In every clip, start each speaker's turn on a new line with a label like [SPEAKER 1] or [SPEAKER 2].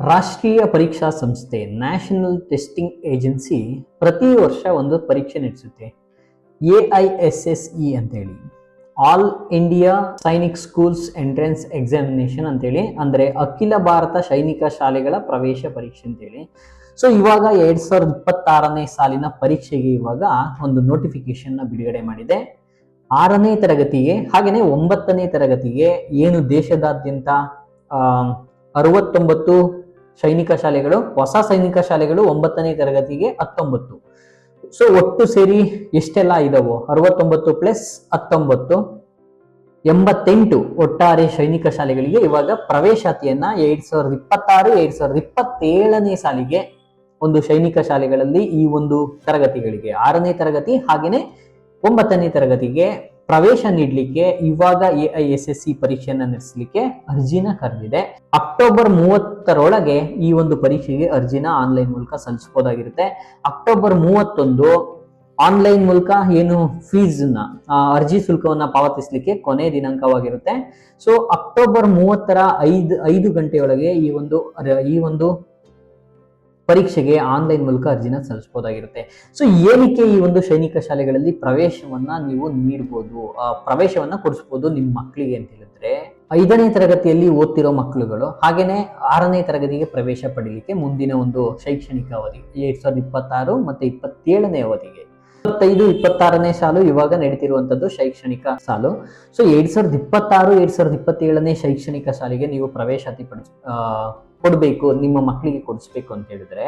[SPEAKER 1] ರಾಷ್ಟ್ರೀಯ ಪರೀಕ್ಷಾ ಸಂಸ್ಥೆ ನ್ಯಾಷನಲ್ ಟೆಸ್ಟಿಂಗ್ ಏಜೆನ್ಸಿ ಪ್ರತಿ ವರ್ಷ ಒಂದು ಪರೀಕ್ಷೆ ನಡೆಸುತ್ತೆ. A I S S E ಅಂತೇಳಿ. All India Sainik schools entrance examination ಅಂತೇಳಿ, ಅಂದರೆ ಅಖಿಲ ಭಾರತ ಸೈನಿಕ ಶಾಲೆಗಳ ಪ್ರವೇಶ ಪರೀಕ್ಷೆ ಅಂತೇಳಿ. ಸೊ ಇವಾಗ ಎರಡ್ ಸಾವಿರದ ಇಪ್ಪತ್ತಾರನೇ ಸಾಲಿನ ಪರೀಕ್ಷೆಗೆ ಇವಾಗ ಒಂದು ನೋಟಿಫಿಕೇಶನ್ ಬಿಡುಗಡೆ ಮಾಡಿದೆ. ಆರನೇ ತರಗತಿಗೆ ಹಾಗೆಯೇ ಒಂಬತ್ತನೇ ತರಗತಿಗೆ ಏನು ದೇಶದಾದ್ಯಂತ ಅರವತ್ತೊಂಬತ್ತು ಸೈನಿಕ ಶಾಲೆಗಳು, ಹೊಸ ಸೈನಿಕ ಶಾಲೆಗಳು ಒಂಬತ್ತನೇ ತರಗತಿಗೆ ಹತ್ತೊಂಬತ್ತು. ಸೊ ಒಟ್ಟು ಸೇರಿ ಎಷ್ಟೆಲ್ಲ ಇದಾವೋ? ಅರವತ್ತೊಂಬತ್ತು ಪ್ಲಸ್ ಹತ್ತೊಂಬತ್ತು. ಎಂಬತ್ತೆಂಟು ಒಟ್ಟಾರೆ ಸೈನಿಕ ಶಾಲೆಗಳಿಗೆ ಇವಾಗ ಪ್ರವೇಶಾತಿಯನ್ನ ಎರಡ್ ಸಾವಿರದ ಇಪ್ಪತ್ತಾರು, ಎರಡ್ ಸಾವಿರದ ಇಪ್ಪತ್ತೇಳನೇ ಸಾಲಿಗೆ ಒಂದು ಸೈನಿಕ ಶಾಲೆಗಳಲ್ಲಿ ಈ ಒಂದು ತರಗತಿಗಳಿಗೆ. ಆರನೇ ತರಗತಿ ಹಾಗೆಯೇ ಒಂಬತ್ತನೇ ತರಗತಿಗೆ ಪ್ರವೇಶ ನೀಡಲಿಕ್ಕೆ ಇವಾಗ A I S S C ಪರೀಕ್ಷೆಯನ್ನು ನಡೆಸಲಿಕ್ಕೆ ಅರ್ಜಿನ ಕರೆದಿದೆ. ಅಕ್ಟೋಬರ್ ಮೂವತ್ತರೊಳಗೆ ಈ ಒಂದು ಪರೀಕ್ಷೆಗೆ ಅರ್ಜಿನ ಆನ್ಲೈನ್ ಮೂಲಕ ಸಲ್ಲಿಸಬಹುದಾಗಿರುತ್ತೆ ಅಕ್ಟೋಬರ್ ಮೂವತ್ತೊಂದು ಆನ್ಲೈನ್ ಮೂಲಕ ಏನು ಫೀಸ್ನ ಅರ್ಜಿ ಶುಲ್ಕವನ್ನ ಪಾವತಿಸಲಿಕ್ಕೆ ಕೊನೆ ದಿನಾಂಕವಾಗಿರುತ್ತೆ. ಸೊ, ಅಕ್ಟೋಬರ್ ಮೂವತ್ತರ ಐದು ಐದು ಗಂಟೆಯೊಳಗೆ ಈ ಒಂದು ಈ ಒಂದು ಪರೀಕ್ಷೆಗೆ ಆನ್ಲೈನ್ ಮೂಲಕ ಅರ್ಜಿನ ಸಲ್ಲಿಸಬಹುದಾಗಿರುತ್ತೆ. ಸೊ ಏನಕ್ಕೆ ಈ ಒಂದು ಸೈನಿಕ ಶಾಲೆಗಳಲ್ಲಿ ಪ್ರವೇಶವನ್ನ ನೀವು ನೀಡಬಹುದು ಪ್ರವೇಶವನ್ನ ಕೊಡಿಸಬಹುದು ನಿಮ್ಮ ಮಕ್ಕಳಿಗೆ ಅಂತ ಹೇಳಿದ್ರೆ, ಐದನೇ ತರಗತಿಯಲ್ಲಿ ಓದ್ತಿರೋ ಮಕ್ಕಳುಗಳು ಹಾಗೇನೆ ಆರನೇ ತರಗತಿಗೆ ಪ್ರವೇಶ ಪಡೀಲಿಕ್ಕೆ ಮುಂದಿನ ಒಂದು ಶೈಕ್ಷಣಿಕ ಅವಧಿ, ಎರಡ್ ಸಾವಿರದ ಇಪ್ಪತ್ತಾರು ಮತ್ತೆ ಇಪ್ಪತ್ತೇಳನೇ ಅವಧಿಗೆ. ಇಪ್ಪತ್ತೈದು, ಇಪ್ಪತ್ತಾರನೇ ಸಾಲು ಇವಾಗ ನಡೀತಿರುವಂತದ್ದು ಶೈಕ್ಷಣಿಕ ಸಾಲು. ಸೊ ಎರಡ್ ಸಾವಿರದ ಇಪ್ಪತ್ತಾರು, ಎರಡ್ ಸಾವಿರದ ಇಪ್ಪತ್ತೇಳನೇ ಶೈಕ್ಷಣಿಕ ಸಾಲಿಗೆ ನೀವು ಪ್ರವೇಶಾತಿ ಪಡಿಸ್ ಕೊಡ್ಬೇಕು, ನಿಮ್ಮ ಮಕ್ಕಳಿಗೆ ಕೊಡಿಸ್ಬೇಕು ಅಂತ ಹೇಳಿದ್ರೆ.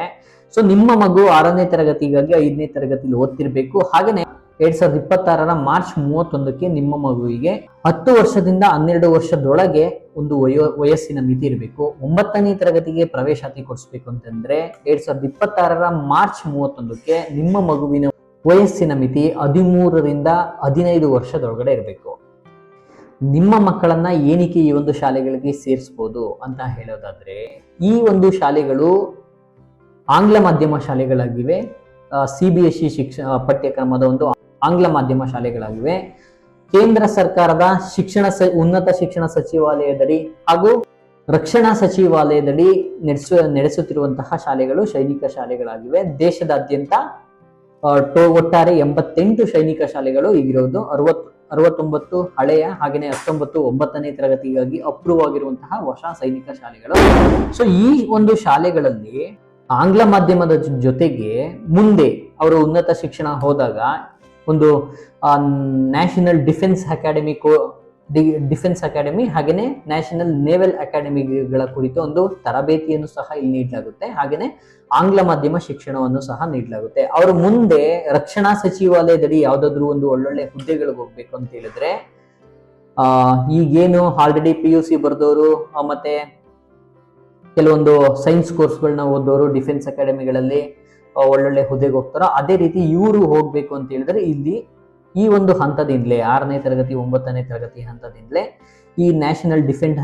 [SPEAKER 1] ಸೊ ನಿಮ್ಮ ಮಗು ಆರನೇ ತರಗತಿಗಾಗಿ ಐದನೇ ತರಗತಿಲಿ ಓದ್ತಿರ್ಬೇಕು. ಹಾಗೇನೆ ಎರಡ್ ಸಾವಿರದ ಇಪ್ಪತ್ತಾರರ ಮಾರ್ಚ್ ಮೂವತ್ತೊಂದಕ್ಕೆ ನಿಮ್ಮ ಮಗುವಿಗೆ ಹತ್ತು ವರ್ಷದಿಂದ ಹನ್ನೆರಡು ವರ್ಷದೊಳಗೆ ಒಂದು ವಯೋ, ವಯಸ್ಸಿನ ಮಿತಿ ಇರಬೇಕು. ಒಂಬತ್ತನೇ ತರಗತಿಗೆ ಪ್ರವೇಶಾತಿ ಕೊಡಿಸ್ಬೇಕು ಅಂತಂದ್ರೆ ಎರಡ್ ಸಾವಿರದ ಇಪ್ಪತ್ತಾರರ ಮಾರ್ಚ್ ಮೂವತ್ತೊಂದಕ್ಕೆ ನಿಮ್ಮ ಮಗುವಿನ ವಯಸ್ಸಿನ ಮಿತಿ ಹದಿಮೂರರಿಂದ ಹದಿನೈದು ವರ್ಷದೊಳಗಡೆ ಇರಬೇಕು. ನಿಮ್ಮ ಮಕ್ಕಳನ್ನ ಏನಕ್ಕೆ ಈ ಒಂದು ಶಾಲೆಗಳಿಗೆ ಸೇರಿಸ್ಬೋದು ಅಂತ ಹೇಳೋದಾದ್ರೆ, ಈ ಒಂದು ಶಾಲೆಗಳು ಆಂಗ್ಲ ಮಾಧ್ಯಮ ಶಾಲೆಗಳಾಗಿವೆ ಸಿ ಬಿ ಎಸ್ ಇ ಶಿಕ್ಷಣ ಪಠ್ಯಕ್ರಮದ ಒಂದು ಆಂಗ್ಲ ಮಾಧ್ಯಮ ಶಾಲೆಗಳಾಗಿವೆ. ಕೇಂದ್ರ ಸರ್ಕಾರದ ಶಿಕ್ಷಣ ಉನ್ನತ ಶಿಕ್ಷಣ ಸಚಿವಾಲಯದಡಿ ಹಾಗೂ ರಕ್ಷಣಾ ಸಚಿವಾಲಯದಡಿ ನಡೆಸ, ನಡೆಸುತ್ತಿರುವಂತಹ ಶಾಲೆಗಳು ಸೈನಿಕ ಶಾಲೆಗಳಾಗಿವೆ. ದೇಶದಾದ್ಯಂತ ಒಟ್ಟಾರೆ ಎಂಬತ್ತೆಂಟು ಸೈನಿಕ ಶಾಲೆಗಳು ಈಗಿರೋದು, ಅರವತ್ತು ಅರವತ್ತೊಂಬತ್ತು, ಹಳೆಯ ಹಾಗೆಯೇ ಹತ್ತೊಂಬತ್ತು, ಒಂಬತ್ತನೇ ತರಗತಿಗಾಗಿ ಅಪ್ರೂವ್ ಆಗಿರುವಂತಹ ಹೊಸ ಸೈನಿಕ ಶಾಲೆಗಳು. ಸೊ ಈ ಒಂದು ಶಾಲೆಗಳಲ್ಲಿ ಆಂಗ್ಲ ಮಾಧ್ಯಮದ ಜೊತೆಗೆ ಮುಂದೆ ಅವರು ಉನ್ನತ ಶಿಕ್ಷಣ ಹೋದಾಗ ಒಂದು national defence academy defence academy ಹಾಗೇನೆ ನ್ಯಾಷನಲ್ ನೇವಲ್ ಅಕಾಡೆಮಿಗಳ ಕುರಿತು ಒಂದು ತರಬೇತಿಯನ್ನು ಸಹ ಇಲ್ಲಿ ನೀಡಲಾಗುತ್ತೆ. ಹಾಗೇನೆ ಆಂಗ್ಲ ಮಾಧ್ಯಮ ಶಿಕ್ಷಣವನ್ನು ಸಹ ನೀಡಲಾಗುತ್ತೆ. ಅವರು ಮುಂದೆ ರಕ್ಷಣಾ ಸಚಿವಾಲಯದಡಿ ಯಾವ್ದಾದ್ರು ಒಂದು ಒಳ್ಳೊಳ್ಳೆ ಹುದ್ದೆಗಳಿಗೆ ಹೋಗ್ಬೇಕು ಅಂತ ಹೇಳಿದ್ರೆ, ಆ, ಈಗೇನು ಆಲ್ರೆಡಿ ಪಿ ಯು ಸಿ ಬರೆದವರು ಮತ್ತೆ ಕೆಲವೊಂದು ಸೈನ್ಸ್ ಕೋರ್ಸ್ಗಳನ್ನ ಓದೋರು ಡಿಫೆನ್ಸ್ ಅಕಾಡೆಮಿಗಳಲ್ಲಿ ಒಳ್ಳೊಳ್ಳೆ ಹುದ್ದೆಗೆ ಹೋಗ್ತಾರೋ, ಅದೇ ರೀತಿ ಇವರು ಹೋಗ್ಬೇಕು ಅಂತ ಹೇಳಿದ್ರೆ ಇಲ್ಲಿ ಈ ಒಂದು ಹಂತದಿಂದಲೇ ಆರನೇ ತರಗತಿ, ಒಂಬತ್ತನೇ ತರಗತಿ ಹಂತದಿಂದಲೇ ಈ ನ್ಯಾಷನಲ್ ಡಿಫೆನ್ಸ್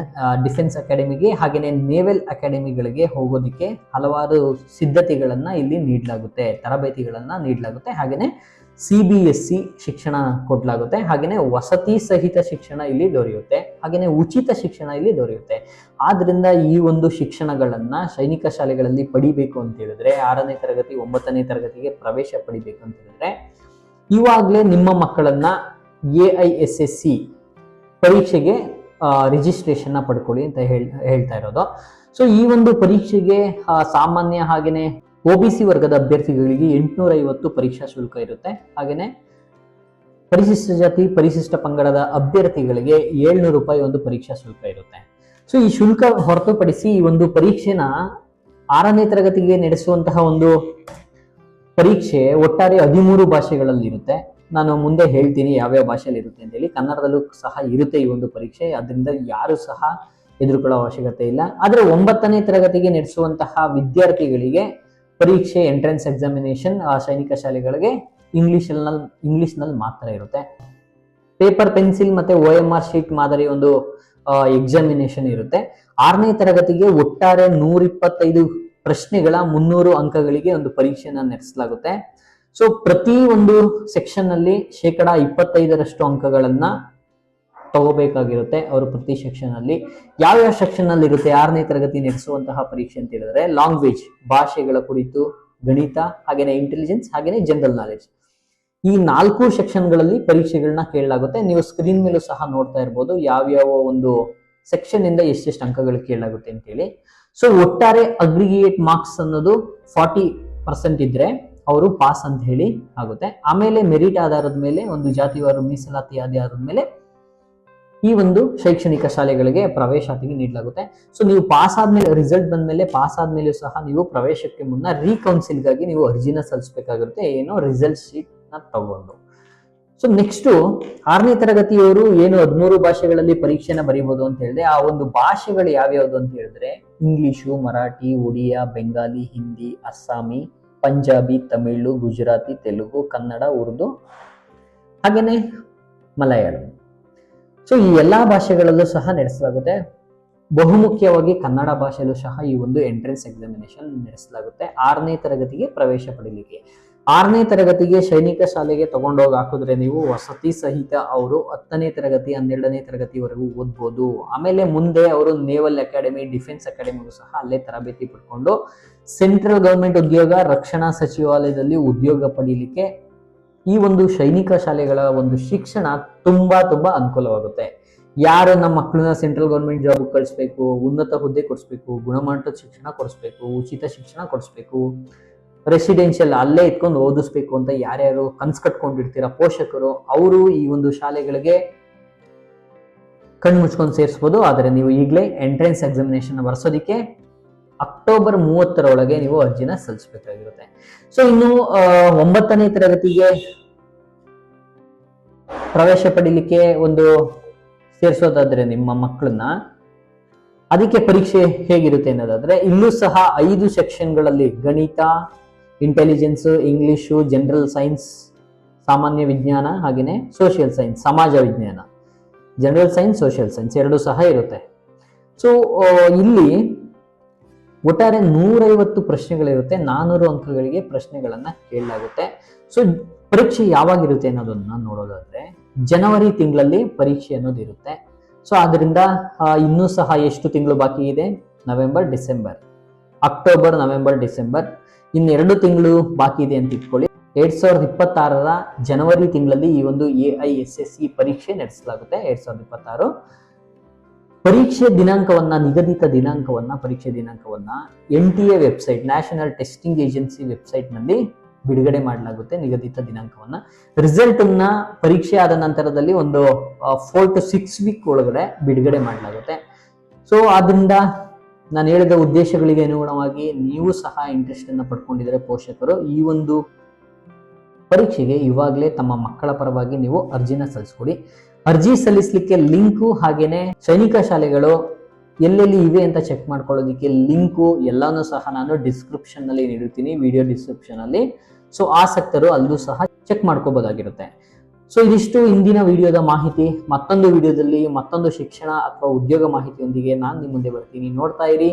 [SPEAKER 1] ಡಿಫೆನ್ಸ್ ಅಕಾಡೆಮಿಗೆ ಹಾಗೆಯೇ ನೇವೆಲ್ ಅಕಾಡೆಮಿಗಳಿಗೆ ಹೋಗೋದಕ್ಕೆ ಹಲವಾರು ಸಿದ್ಧತೆಗಳನ್ನು ಇಲ್ಲಿ ನೀಡಲಾಗುತ್ತೆ, ತರಬೇತಿಗಳನ್ನು ನೀಡಲಾಗುತ್ತೆ. ಹಾಗೆಯೇ ಸಿ ಬಿ ಎಸ್ ಸಿ ಶಿಕ್ಷಣ ಕೊಡಲಾಗುತ್ತೆ. ಹಾಗೆಯೇ ವಸತಿ ಸಹಿತ ಶಿಕ್ಷಣ ಇಲ್ಲಿ ದೊರೆಯುತ್ತೆ. ಹಾಗೆಯೇ ಉಚಿತ ಶಿಕ್ಷಣ ಇಲ್ಲಿ ದೊರೆಯುತ್ತೆ. ಆದ್ದರಿಂದ ಈ ಒಂದು ಶಿಕ್ಷಣಗಳನ್ನು ಸೈನಿಕ ಶಾಲೆಗಳಲ್ಲಿ ಪಡಿಬೇಕು ಅಂತ ಹೇಳಿದ್ರೆ, ಆರನೇ ತರಗತಿ, ಒಂಬತ್ತನೇ ತರಗತಿಗೆ ಪ್ರವೇಶ ಪಡಿಬೇಕು ಅಂತ ಹೇಳಿದ್ರೆ ಇವಾಗಲೇ ನಿಮ್ಮ ಮಕ್ಕಳನ್ನ A I S S C ಪರೀಕ್ಷೆಗೆ ರಿಜಿಸ್ಟ್ರೇಷನ್ ಪಡ್ಕೊಳ್ಳಿ ಅಂತ ಹೇಳ್, ಹೇಳ್ತಾ ಇರೋದು. ಸೊ ಈ ಒಂದು ಪರೀಕ್ಷೆಗೆ ಸಾಮಾನ್ಯ ಹಾಗೇನೆ ಒ ಬಿ ಸಿ ವರ್ಗದ ಅಭ್ಯರ್ಥಿಗಳಿಗೆ ಎಂಟುನೂರ ಐವತ್ತು ಪರೀಕ್ಷಾ ಶುಲ್ಕ ಇರುತ್ತೆ. ಹಾಗೆಯೇ ಪರಿಶಿಷ್ಟ ಜಾತಿ, ಪರಿಶಿಷ್ಟ ಪಂಗಡದ ಅಭ್ಯರ್ಥಿಗಳಿಗೆ ಏಳ್ನೂರು ರೂಪಾಯಿ ಒಂದು ಪರೀಕ್ಷಾ ಶುಲ್ಕ ಇರುತ್ತೆ. ಸೊ ಈ ಶುಲ್ಕ ಹೊರತುಪಡಿಸಿ ಈ ಒಂದು ಪರೀಕ್ಷೆನ ಆರನೇ ತರಗತಿಗೆ ನಡೆಸುವಂತಹ ಒಂದು ಪರೀಕ್ಷೆ ಒಟ್ಟಾರೆ ಹದಿಮೂರು ಭಾಷೆಗಳಲ್ಲಿ ಇರುತ್ತೆ. ನಾನು ಮುಂದೆ ಹೇಳ್ತೀನಿ ಯಾವ್ಯಾವ ಭಾಷೆಯಲ್ಲಿ ಇರುತ್ತೆ ಅಂತ ಹೇಳಿ ಕನ್ನಡದಲ್ಲೂ ಸಹ ಇರುತ್ತೆ ಈ ಒಂದು ಪರೀಕ್ಷೆ. ಅದರಿಂದ ಯಾರು ಸಹ ಎದುರುಕೊಳ್ಳೋ ಅವಶ್ಯಕತೆ ಇಲ್ಲ. ಆದರೆ ಒಂಬತ್ತನೇ ತರಗತಿಗೆ ನಡೆಸುವಂತಹ ವಿದ್ಯಾರ್ಥಿಗಳಿಗೆ ಪರೀಕ್ಷೆ ಎಂಟ್ರೆನ್ಸ್ ಎಕ್ಸಾಮಿನೇಷನ್ ಆ ಸೈನಿಕ ಶಾಲೆಗಳಿಗೆ ಇಂಗ್ಲೀಷಲ್ಲಿ ಇಂಗ್ಲೀಷ್ನಲ್ಲಿ ಮಾತ್ರ ಇರುತ್ತೆ. ಪೇಪರ್, ಪೆನ್ಸಿಲ್ ಮತ್ತೆ ಒ ಎಂ ಆರ್ ಶೀಟ್ ಮಾದರಿ ಒಂದು ಎಕ್ಸಾಮಿನೇಷನ್ ಇರುತ್ತೆ. ಆರನೇ ತರಗತಿಗೆ ಒಟ್ಟಾರೆ ನೂರಿಪ್ಪತ್ತೈದು ಪ್ರಶ್ನೆಗಳ ಮುನ್ನೂರು ಅಂಕಗಳಿಗೆ ಒಂದು ಪರೀಕ್ಷೆಯನ್ನು ನಡೆಸಲಾಗುತ್ತೆ. ಸೊ ಪ್ರತಿ ಒಂದು ಸೆಕ್ಷನ್ನಲ್ಲಿ ಶೇಕಡ ಇಪ್ಪತ್ತೈದರಷ್ಟು ಅಂಕಗಳನ್ನ ತಗೋಬೇಕಾಗಿರುತ್ತೆ ಅವರು ಪ್ರತಿ ಸೆಕ್ಷನ್ ಅಲ್ಲಿ. ಯಾವ್ಯಾವ ಸೆಕ್ಷನ್ ಅಲ್ಲಿ ಇರುತ್ತೆ, ಆರನೇ ತರಗತಿ ನಡೆಸುವಂತಹ ಪರೀಕ್ಷೆ ಅಂತ ಹೇಳಿದ್ರೆ ಲಾಂಗ್ವೇಜ್ ಭಾಷೆಗಳ ಕುರಿತು, ಗಣಿತ, ಹಾಗೇನೆ ಇಂಟೆಲಿಜೆನ್ಸ್ ಹಾಗೇನೆ ಜನರಲ್ ನಾಲೆಡ್ಜ್ ಈ ನಾಲ್ಕು ಸೆಕ್ಷನ್ಗಳಲ್ಲಿ ಪರೀಕ್ಷೆಗಳನ್ನ ಕೇಳಲಾಗುತ್ತೆ. ನೀವು ಸ್ಕ್ರೀನ್ ಮೇಲೂ ಸಹ ನೋಡ್ತಾ ಇರ್ಬೋದು ಯಾವ್ಯಾವ ಒಂದು ಸೆಕ್ಷನ್ ಇಂದ ಎಷ್ಟೆಷ್ಟು ಅಂಕಗಳು ಕೇಳಲಾಗುತ್ತೆ ಅಂತೇಳಿ. ಸೊ ಒಟ್ಟಾರೆ ಅಗ್ರಿಗೇಟ್ ಮಾರ್ಕ್ಸ್ ಅನ್ನೋದು ಫಾರ್ಟಿ ಪರ್ಸೆಂಟ್ ಇದ್ರೆ ಅವರು ಪಾಸ್ ಅಂತ ಹೇಳಿ ಆಗುತ್ತೆ. ಆಮೇಲೆ ಮೆರಿಟ್ ಆಧಾರದ ಮೇಲೆ ಒಂದು ಜಾತಿವಾರು, ಮೀಸಲಾತಿ ಆಧಾರದ ಮೇಲೆ ಈ ಒಂದು ಶೈಕ್ಷಣಿಕ ಶಾಲೆಗಳಿಗೆ ಪ್ರವೇಶಾತಿಗೆ ನೀಡಲಾಗುತ್ತೆ. ಸೊ ನೀವು ಪಾಸ್ ಆದ್ಮೇಲೆ ರಿಸಲ್ಟ್ ಬಂದ್ಮೇಲೆ ಪಾಸ್ ಆದ್ಮೇಲೆ ಸಹ ನೀವು ಪ್ರವೇಶಕ್ಕೆ ಮುನ್ನ ರೀಕೌನ್ಸಿಲ್ಗಾಗಿ ನೀವು ಅರ್ಜಿನ ಸಲ್ಲಿಸಬೇಕಾಗಿರುತ್ತೆ. ಏನೋ ರಿಸಲ್ಟ್ ಶೀಟ್ನ ತಗೊಂಡು. ಸೊ ನೆಕ್ಸ್ಟ್ ಆರನೇ ತರಗತಿಯವರು ಏನು ಹದಿಮೂರು ಭಾಷೆಗಳಲ್ಲಿ ಪರೀಕ್ಷೆನ ಬರೀಬಹುದು ಅಂತ ಹೇಳಿದ್ರೆ, ಆ ಒಂದು ಭಾಷೆಗಳು ಯಾವ್ಯಾವ್ದು ಅಂತ ಹೇಳಿದ್ರೆ, ಇಂಗ್ಲಿಷು, ಮರಾಠಿ ಒಡಿಯಾ ಬೆಂಗಾಲಿ, ಹಿಂದಿ, ಅಸ್ಸಾಮಿ, ಪಂಜಾಬಿ, ತಮಿಳು, ಗುಜರಾತಿ, ತೆಲುಗು, ಕನ್ನಡ, ಉರ್ದು, ಹಾಗೇನೆ ಮಲಯಾಳಂ. ಸೊ ಈ ಎಲ್ಲಾ ಭಾಷೆಗಳಲ್ಲೂ ಸಹ ನಡೆಸಲಾಗುತ್ತೆ. ಬಹುಮುಖ್ಯವಾಗಿ ಕನ್ನಡ ಭಾಷೆಯಲ್ಲೂ ಸಹ ಈ ಒಂದು ಎಂಟ್ರೆನ್ಸ್ ಎಕ್ಸಾಮಿನೇಷನ್ ನಡೆಸಲಾಗುತ್ತೆ. ಆರನೇ ತರಗತಿಗೆ ಪ್ರವೇಶ ಪಡೀಲಿಕ್ಕೆ. ಆರನೇ ತರಗತಿಗೆ ಸೈನಿಕ ಶಾಲೆಗೆ ತಗೊಂಡೋಗಿ ಹಾಕಿದ್ರೆ ನೀವು ವಸತಿ ಸಹಿತ ಅವರು ಹತ್ತನೇ ತರಗತಿ, ಹನ್ನೆರಡನೇ ತರಗತಿವರೆಗೂ ಓದ್ಬೋದು. ಆಮೇಲೆ ಮುಂದೆ ಅವರು ನೇವಲ್ ಅಕಾಡೆಮಿ, ಡಿಫೆನ್ಸ್ ಅಕಾಡೆಮಿಗೂ ಸಹ ಅಲ್ಲೇ ತರಬೇತಿ ಪಡ್ಕೊಂಡು ಸೆಂಟ್ರಲ್ ಗವರ್ಮೆಂಟ್ ಉದ್ಯೋಗ, ರಕ್ಷಣಾ ಸಚಿವಾಲಯದಲ್ಲಿ ಉದ್ಯೋಗ ಪಡೀಲಿಕ್ಕೆ ಈ ಒಂದು ಸೈನಿಕ ಶಾಲೆಗಳ ಒಂದು ಶಿಕ್ಷಣ ತುಂಬಾ ತುಂಬಾ ಅನುಕೂಲವಾಗುತ್ತೆ. ಯಾರು ನಮ್ಮ ಮಕ್ಕಳನ್ನ ಸೆಂಟ್ರಲ್ ಗೌರ್ಮೆಂಟ್ ಜಾಬ್ ಕಳಿಸ್ಬೇಕು, ಉನ್ನತ ಹುದ್ದೆ ಕೊಡಿಸ್ಬೇಕು, ಗುಣಮಟ್ಟದ ಶಿಕ್ಷಣ ಕೊಡಿಸ್ಬೇಕು, ಉಚಿತ ಶಿಕ್ಷಣ ಕೊಡಿಸ್ಬೇಕು ರೆಸಿಡೆನ್ಷಿಯಲ್ ಅಲ್ಲೇ ಇಟ್ಕೊಂಡು ಓದಿಸ್ಬೇಕು ಅಂತ ಯಾರ್ಯಾರು ಕನ್ಸ್ ಕಟ್ಕೊಂಡಿರ್ತೀರ ಪೋಷಕರು, ಅವರು ಈ ಒಂದು ಶಾಲೆಗಳಿಗೆ ಕಣ್ಣು ಮುಚ್ಕೊಂಡು ಸೇರಿಸ್ಬೋದು. ಆದರೆ ನೀವು ಈಗಲೇ ಎಂಟ್ರೆನ್ಸ್ ಎಕ್ಸಾಮಿನೇಷನ್ ಬರ್ಸೋದಕ್ಕೆ ಅಕ್ಟೋಬರ್ ಮೂವತ್ತರ ಒಳಗೆ ನೀವು ಅರ್ಜಿನ ಸಲ್ಲಿಸಬೇಕಾಗಿರುತ್ತೆ. ಸೊ ಇನ್ನು ಒಂಬತ್ತನೇ ತರಗತಿಗೆ ಪ್ರವೇಶ ಪಡೀಲಿಕ್ಕೆ ಒಂದು ಸೇರಿಸೋದಾದ್ರೆ ನಿಮ್ಮ ಮಕ್ಕಳನ್ನ ಅದಕ್ಕೆ ಪರೀಕ್ಷೆ ಹೇಗಿರುತ್ತೆ ಅನ್ನೋದಾದ್ರೆ, ಇಲ್ಲೂ ಸಹ ಐದು ಸೆಕ್ಷನ್ಗಳಲ್ಲಿ ಗಣಿತ ಇಂಟೆಲಿಜೆನ್ಸ್ ಇಂಗ್ಲಿಷು ಜನರಲ್ ಸೈನ್ಸ್ ಸಾಮಾನ್ಯ ವಿಜ್ಞಾನ ಹಾಗೆಯೇ ಸೋಷಿಯಲ್ ಸೈನ್ಸ್ ಸಮಾಜ ವಿಜ್ಞಾನ. ಜನರಲ್ ಸೈನ್ಸ್ ಸೋಷಿಯಲ್ ಸೈನ್ಸ್ ಎರಡು ಸಹ ಇರುತ್ತೆ. ಸೊ ಇಲ್ಲಿ ಒಟ್ಟಾರೆ ನೂರೈವತ್ತು ಪ್ರಶ್ನೆಗಳಿರುತ್ತೆ ನಾನ್ನೂರು ಅಂಕಗಳಿಗೆ ಪ್ರಶ್ನೆಗಳನ್ನು ಕೇಳಲಾಗುತ್ತೆ. ಸೊ ಪರೀಕ್ಷೆ ಯಾವಾಗಿರುತ್ತೆ ಅನ್ನೋದನ್ನ ನೋಡೋದಾದ್ರೆ, ಜನವರಿ ತಿಂಗಳಲ್ಲಿ ಪರೀಕ್ಷೆ ಅನ್ನೋದು ಇರುತ್ತೆ. ಸೊ ಆದ್ದರಿಂದ ಇನ್ನೂ ಸಹ ಎಷ್ಟು ತಿಂಗಳು ಬಾಕಿ ಇದೆ? November December October November December ಇನ್ನೆರಡು ತಿಂಗಳು ಬಾಕಿ ಇದೆ ಅಂತ ಇಟ್ಕೊಳ್ಳಿ. ಎರಡ್ ಸಾವಿರದ ಇಪ್ಪತ್ತಾರರ ಜನವರಿ ತಿಂಗಳಲ್ಲಿ ಈ ಒಂದು A I S S C ಪರೀಕ್ಷೆ ನಡೆಸಲಾಗುತ್ತೆ. ಎರಡ್ ಸಾವಿರದ ಇಪ್ಪತ್ತಾರು. ಪರೀಕ್ಷೆ ದಿನಾಂಕವನ್ನ, ನಿಗದಿತ ದಿನಾಂಕವನ್ನ, ಪರೀಕ್ಷೆ ದಿನಾಂಕವನ್ನ N T A website, national testing agency ವೆಬ್ಸೈಟ್ನಲ್ಲಿ ಬಿಡುಗಡೆ ಮಾಡಲಾಗುತ್ತೆ ನಿಗದಿತ ದಿನಾಂಕವನ್ನ. ರಿಸಲ್ಟ್ ಅನ್ನ ಪರೀಕ್ಷೆ ಆದ ನಂತರದಲ್ಲಿ ಒಂದು ಫೋರ್ ಟು ಸಿಕ್ಸ್ ವೀಕ್ ಒಳಗಡೆ ಬಿಡುಗಡೆ ಮಾಡಲಾಗುತ್ತೆ. ಸೊ ಆದ್ರಿಂದ ನಾನು ಹೇಳಿದ ಉದ್ದೇಶಗಳಿಗೆ ಅನುಗುಣವಾಗಿ ನೀವು ಸಹ ಇಂಟ್ರೆಸ್ಟ್ ಅನ್ನು ಪಡ್ಕೊಂಡಿದ್ರೆ ಪೋಷಕರು ಈ ಒಂದು ಪರೀಕ್ಷೆಗೆ ಇವಾಗಲೇ ತಮ್ಮ ಮಕ್ಕಳ ಪರವಾಗಿ ನೀವು ಅರ್ಜಿನ ಸಲ್ಲಿಸ್ಕೊಡಿ. ಅರ್ಜಿ ಸಲ್ಲಿಸಲಿಕ್ಕೆ ಲಿಂಕು ಹಾಗೇನೆ ಸೈನಿಕ ಶಾಲೆಗಳು ಎಲ್ಲೆಲ್ಲಿ ಇವೆ ಅಂತ ಚೆಕ್ ಮಾಡ್ಕೊಳ್ಳೋದಕ್ಕೆ ಲಿಂಕು ಎಲ್ಲಾನು ಸಹ ನಾನು ಡಿಸ್ಕ್ರಿಪ್ಷನ್ನಲ್ಲಿ ನೀಡುತ್ತೀನಿ ವಿಡಿಯೋ ಡಿಸ್ಕ್ರಿಪ್ಷನ್ ಅಲ್ಲಿ. ಸೊ ಆಸಕ್ತರು ಅಲ್ಲೂ ಸಹ ಚೆಕ್ ಮಾಡ್ಕೋಬಹುದಾಗಿರುತ್ತೆ ಸೊ ಇದಿಷ್ಟು ಇಂದಿನ ವಿಡಿಯೋದ ಮಾಹಿತಿ. ಮತ್ತೊಂದು ವಿಡಿಯೋದಲ್ಲಿ ಮತ್ತೊಂದು ಶಿಕ್ಷಣ ಅಥವಾ ಉದ್ಯೋಗ ಮಾಹಿತಿಯೊಂದಿಗೆ ನಾನು ನಿಮ್ಮ ಮುಂದೆ ಬರ್ತೀನಿ. ನೋಡ್ತಾ ಇರಿ.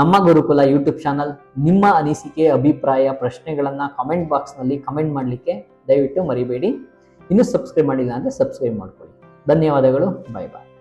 [SPEAKER 1] ನಮ್ಮ ಗುರುಕುಲ ಯೂಟ್ಯೂಬ್ ಚಾನಲ್ ನಿಮ್ಮ ಅನಿಸಿಕೆ, ಅಭಿಪ್ರಾಯ, ಪ್ರಶ್ನೆಗಳನ್ನು ಕಮೆಂಟ್ ಬಾಕ್ಸ್ನಲ್ಲಿ ಕಮೆಂಟ್ ಮಾಡಲಿಕ್ಕೆ ದಯವಿಟ್ಟು ಮರಿಬೇಡಿ. ಇನ್ನೂ ಸಬ್ಸ್ಕ್ರೈಬ್ ಮಾಡಿಲ್ಲ ಅಂದರೆ ಸಬ್ಸ್ಕ್ರೈಬ್ ಮಾಡ್ಕೊಳ್ಳಿ. ಧನ್ಯವಾದಗಳು. ಬಾಯ್ ಬಾಯ್